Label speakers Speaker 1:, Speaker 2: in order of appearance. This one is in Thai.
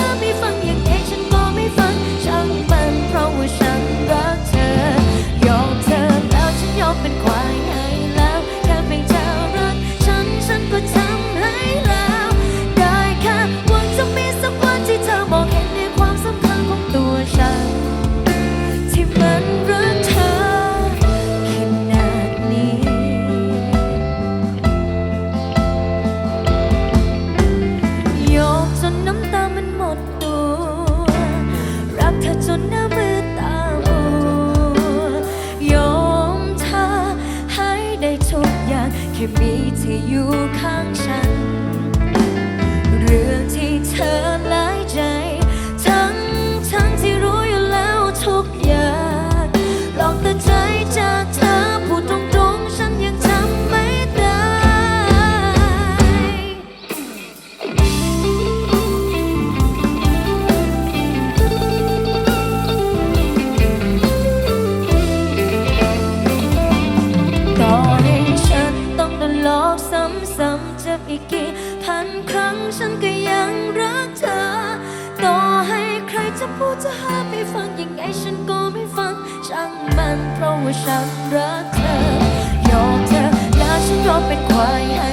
Speaker 1: 何必放眼？ อีกกี่พันครั้งฉันก็ยังรักเธอ ต่อให้ใครจะพูดจะหามไม่ฟังยังไงฉันก็ไม่ฟัง ช่างมันเพราะว่าฉันรักเธอ ยอมเธอและฉันยอมเป็นควายให้